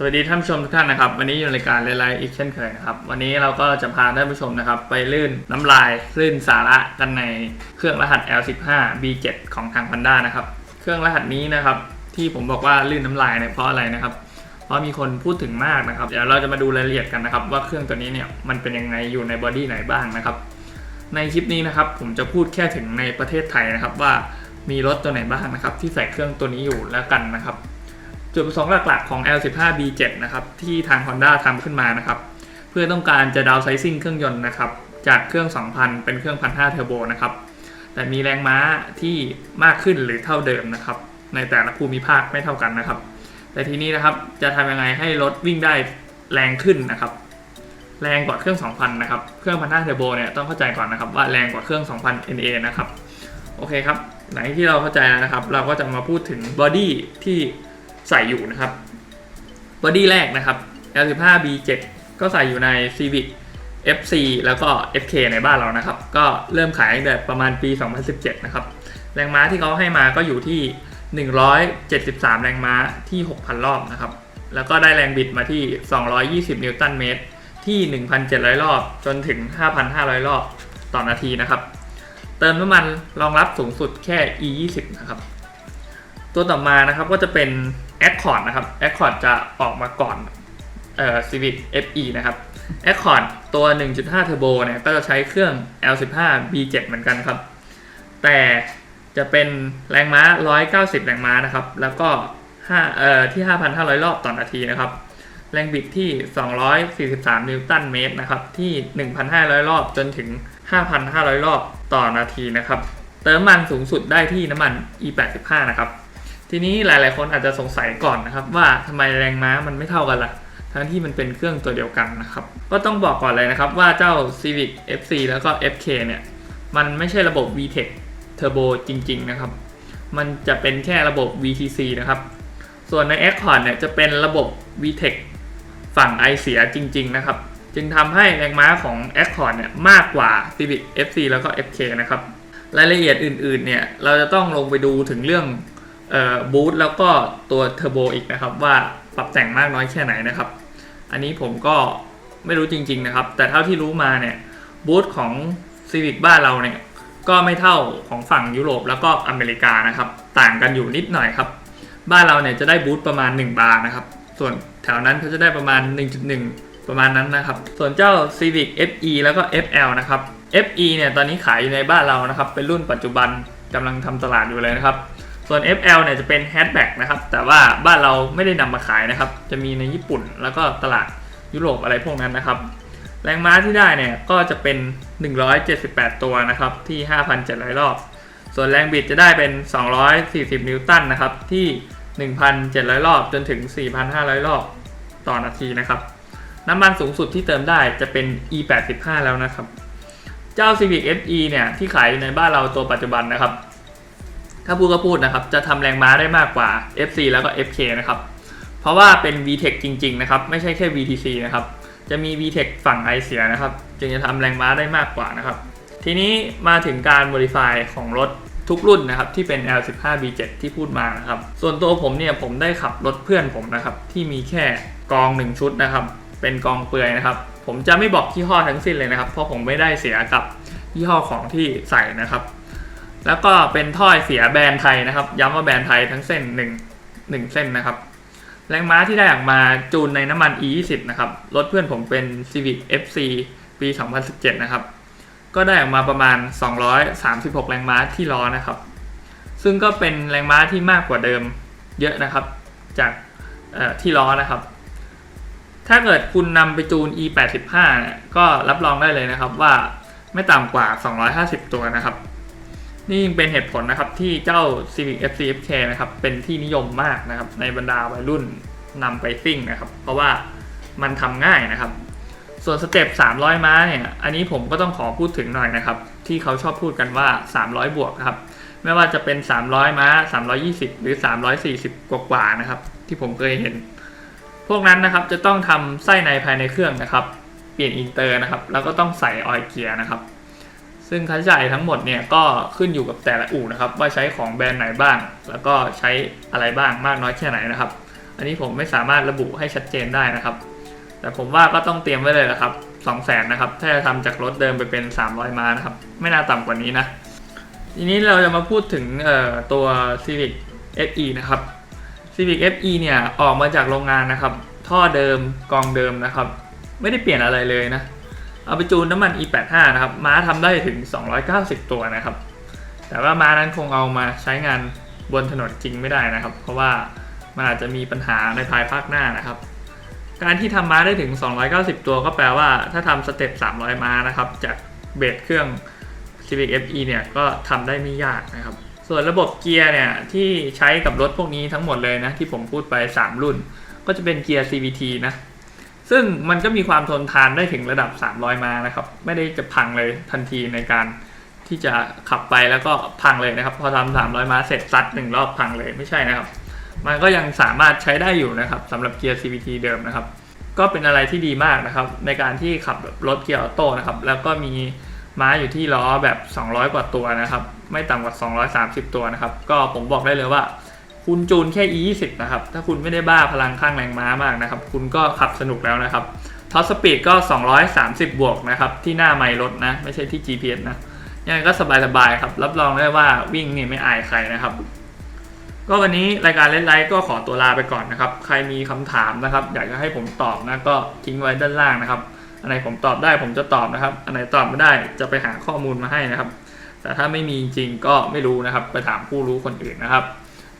สวัสดีท่านผู้ชมทุกท่านนะครับ วันนี้อยู่ในรายการไลฟ์อีกเช่นเคยนะครับ วันนี้เราก็จะพาท่านผู้ชมนะครับ ไปลื่นน้ำลายลื่นสาระกันในเครื่องรหัส L15 B7 ของทาง Panda นะครับ เครื่องรหัสนี้นะครับ ที่ผมบอกว่าลื่นน้ำลายเนี่ยเพราะอะไรนะครับ เพราะมีคนพูดถึงมากนะครับ เดี๋ยวเราจะมาดูรายละเอียดกันนะครับ ว่าเครื่องตัวนี้เนี่ยมันเป็นยังไงอยู่ในบอดี้ไหนบ้างนะครับ ในคลิปนี้นะครับผมจะพูดแค่ถึงในประเทศไทยนะครับว่ามีรถตัวไหนบ้างนะครับ ที่ใส่เครื่องตัวนี้อยู่แล้วกันนะครับ จุดประสงค์หลักๆของ L15B7 นะครับที่ทาง Honda ทำขึ้นมานะครับเพื่อต้องการจะดาวไซซิ่งเครื่องยนต์นะครับจากเครื่อง 2,000 เป็นเครื่อง 1,500 เทอร์โบนะครับแต่มีแรงม้าที่มากขึ้นหรือเท่าเดิมนะครับในแต่ละภูมิภาคไม่เท่ากันนะครับ แต่ทีนี้นะครับจะทำยังไงให้รถวิ่งได้แรงขึ้นนะครับ แรงกว่าเครื่อง 2,000 นะครับเครื่อง 1,500 เทอร์โบเนี่ยต้องเข้าใจก่อนนะครับว่าแรงกว่าเครื่อง 2,000 NA นะครับโอเคครับหลังที่เราเข้าใจแล้วนะครับ เราก็จะมาพูดถึงบอดี้ที่ ใส่อยู่นะครับบอดี้แรกนะครับ L15B7 ก็ใส่อยู่ใน Civic FC แล้วก็ FK ในบ้านเรานะครับ ก็เริ่มขายตั้งแต่ประมาณปี 2017 นะครับ แรงม้าที่เขาให้มาก็อยู่ที่ 173 แรงม้าที่ 6,000 รอบนะครับ แล้วก็ได้แรงบิดมาที่ 220 นิวตันเมตร ที่ 1,700 รอบ จนถึง 5,500 รอบต่อนาทีนะครับ เติมน้ำมันรองรับสูงสุดแค่ E20 นะครับ ตัวต่อมานะครับก็จะเป็น Accord นะครับ Accord จะออกมาก่อนเอ่อ Civic FE นะครับ Accord ตัว 1.5 Turbo เนี่ยก็จะใช้เครื่อง L15 B7 เหมือนกันครับ แต่จะเป็นแรงม้า 190 แรงม้านะครับ แล้วก็5เอ่อที่ 5,500 รอบต่อนาทีนะครับ แรงบิดที่ 243 นิวตันเมตรนะครับ ที่ 1,500 รอบจนถึง 5,500 รอบต่อนาทีนะครับ เติมมันสูงสุดได้ที่น้ำมัน E85 นะครับ ทีนี้หลาย ๆ คนอาจจะสงสัยก่อนนะครับ ว่าทำไมแรงม้ามันไม่เท่ากันล่ะ ทั้งที่มันเป็นเครื่องตัวเดียวกันนะครับ ก็ต้องบอกก่อนเลยนะครับว่าเจ้า Civic FC แล้วก็ FK เนี่ยมันไม่ใช่ระบบ VTEC Turbo จริง ๆ นะครับ มันจะเป็นแค่ระบบ VTC นะครับ ส่วนใน Accord เนี่ยจะเป็นระบบ VTEC ฝั่งไอเสียจริง ๆ นะครับ จึงทำให้แรงม้าของ Accord เนี่ยมากกว่า Civic FC แล้วก็ FK นะครับ รายละเอียดอื่น ๆ เนี่ยเราจะต้องลงไปดูถึงเรื่อง บูทแล้วก็ตัวเทอร์โบอีกนะครับว่าปรับแต่งมากน้อยแค่ไหนนะครับ อันนี้ผมก็ไม่รู้จริง ๆนะครับ แต่เท่าที่รู้มาเนี่ยบูทของ Civic บ้านเราเนี่ยก็ไม่เท่าของฝั่งยุโรปแล้วก็อเมริกานะครับ ต่างกันอยู่นิดหน่อยครับ บ้านเราเนี่ยจะได้บูทประมาณ 1 บาร์นะครับ ส่วนแถวนั้นเขาจะได้ประมาณ 1.1 ประมาณนั้นนะครับ ส่วนเจ้า Civic FE แล้วก็ FL นะครับ FE เนี่ยตอนนี้ขายอยู่ในบ้านเรานะครับ เป็นรุ่นปัจจุบันกำลังทำตลาดอยู่เลยนะครับ ส่วน FL เนี่ยจะเป็นแฮชแบ็กนะครับ แต่ว่าบ้านเราไม่ได้นำมาขายนะครับ จะมีในญี่ปุ่นแล้วก็ตลาดยุโรปอะไรพวกนั้นนะครับ แรงม้าที่ได้เนี่ยก็จะเป็น 178 ตัวนะครับที่ 5,700 รอบ ส่วนแรงบิดจะได้เป็น 240 นิวตันนะครับที่ 1,700 รอบจนถึง 4,500 รอบต่อนาทีนะครับน้ำมันสูงสุดที่เติมได้จะเป็น E85 แล้วนะครับ เจ้า Civic FE เนี่ยที่ขายอยู่ในบ้านเราตัวปัจจุบันนะครับ ถ้าพูดก็พูดนะครับ จะทำแรงม้าได้มากกว่า FC แล้วก็ FK นะครับ เพราะว่าเป็น VTEC จริง ๆ นะครับ ไม่ใช่แค่ VTC นะครับ จะมี VTEC ฝั่งไอเสียนะครับ จึงจะทำแรงม้าได้มากกว่านะครับ ทีนี้มาถึงการ modify ของรถทุกรุ่นนะครับที่เป็น L15B7 ที่พูดมานะครับ ส่วนตัวผมเนี่ยผมได้ขับรถเพื่อนผมนะครับ ที่มีแค่กอง 1 ชุดนะครับ เป็นกองเปลือยนะครับ ผมจะไม่บอกยี่ห้อทั้งสิ้นเลยนะครับ เพราะผมไม่ได้เสียกับยี่ห้อของที่ใส่นะครับ แล้วก็เป็นท่อเสียแบรนด์ไทยนะครับ ย้ำว่าแบรนด์ไทยทั้งเส้น1 1เส้นนะครับ แรงม้าที่ได้ออกมาจูนในน้ำมัน E20 นะครับ รถเพื่อนผมเป็น Civic FC ปี 2017 นะครับ ก็ได้ออกมาประมาณ 236 แรงม้าที่ล้อนะครับ ซึ่งก็เป็นแรงม้าที่มากกว่าเดิมเยอะนะครับ จากที่ล้อนะครับ ถ้าเกิดคุณนำไปจูน E85 ก็รับรองได้เลยนะครับว่าไม่ต่ำกว่า 250 ตัวนะครับ นี่เป็นเหตุผลนะครับที่เจ้า Civic FC FK นะครับเป็นที่นิยมมากนะครับในบรรดาวัยรุ่นนำไปซิ่งนะครับ เพราะว่ามันทำง่ายนะครับ ส่วนสเต็ป300 ม้าเนี่ยอันนี้ผมก็ต้องขอพูดถึงหน่อยนะครับ ที่เขาชอบพูดกันว่า 300 บวกครับไม่ว่าจะเป็น 300 ม้า 320 หรือ 340 กว่าๆนะครับ ที่ผมเคยเห็น พวกนั้นนะครับจะต้องทำไส้ในภายในเครื่องนะครับ เปลี่ยนอินเตอร์นะครับ แล้วก็ต้องใส่ออยเกียร์นะครับ ซึ่งค่าใช้จ่ายทั้งหมดเนี่ยก็ขึ้นอยู่กับแต่ละอู่นะครับ ว่าใช้ของแบรนด์ไหนบ้าง แล้วก็ใช้อะไรบ้างมากน้อยแค่ไหนนะครับ อันนี้ผมไม่สามารถระบุให้ชัดเจนได้นะครับ แต่ผมว่าก็ต้องเตรียมไว้เลยละครับ2 0 0 0 0นนะครับถ้าจะทำจากรถเดิมไปเป็น 300 ม้านะครับ ไม่น่าต่ำกว่านี้นะทีนี้เราจะมาพูดถึงเอ่อตัว Civic FE นะครับ Civic FE เนี่ยออกมาจากโรงงานนะครับ ท่อเดิมกองเดิมนะครับ ไม่ได้เปลี่ยนอะไรเลยนะ เอาไปจูนน้ำมัน E85 นะครับ ม้าทำได้ถึง 290 ตัวนะครับ แต่ว่าม้านั้นคงเอามาใช้งานบนถนนจริงไม่ได้นะครับ เพราะว่ามันอาจจะมีปัญหาในภายภาคหน้านะครับ การที่ทำม้าได้ถึง 290 ตัวก็แปลว่าถ้าทำสเต็ป 300 ม้านะครับ จากเบสเครื่อง Civic FE เนี่ยก็ทำได้ไม่ยากนะครับ ส่วนระบบเกียร์เนี่ยที่ใช้กับรถพวกนี้ทั้งหมดเลยนะที่ผมพูดไป 3 รุ่น ก็จะเป็นเกียร์ CVT นะ ซึ่งมันก็มีความทนทานได้ถึงระดับ 300ม้านะครับ ไม่ได้จะพังเลยทันทีในการที่จะขับไปแล้วก็พังเลยนะครับ พอทำ300ม้าเสร็จซัดหนึ่งรอบพังเลยไม่ใช่นะครับ มันก็ยังสามารถใช้ได้อยู่นะครับสำหรับเกียร์ CVT เดิมนะครับ ก็เป็นอะไรที่ดีมากนะครับ ในการที่ขับรถเกียร์ออโต้นะครับ แล้วก็มีม้าอยู่ที่ล้อแบบ 200 กว่าตัวนะครับ ไม่ต่ำกว่า 230 ตัวนะครับ ก็ผมบอกได้เลยว่า คุณจูนแค่ E20 นะครับ ถ้าคุณไม่ได้บ้าพลังข้างแรงม้ามากนะครับ คุณก็ขับสนุกแล้วนะครับท็อปสปีดก็ 230 บวกนะครับ ที่หน้าไมล์รถนะ ไม่ใช่ที่ GPS นะยังไงก็สบายๆครับ รับรองได้ว่าวิ่งนี่ไม่อายใครนะครับ ก็วันนี้รายการเล่นไลฟ์ก็ขอตัวลาไปก่อนนะครับ ใครมีคำถามนะครับ อยากจะให้ผมตอบนะก็ทิ้งไว้ด้านล่างนะครับ อันไหนผมตอบได้ผมจะตอบนะครับ อันไหนตอบไม่ได้จะไปหาข้อมูลมาให้นะครับ แต่ถ้าไม่มีจริงก็ไม่รู้นะครับ ไปถามผู้รู้คนอื่นนะครับ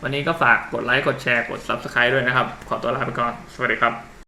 วันนี้ก็ฝากกดไลค์ กดแชร์ กด Subscribe ด้วยนะครับ ขอตัวลาไปก่อน สวัสดีครับ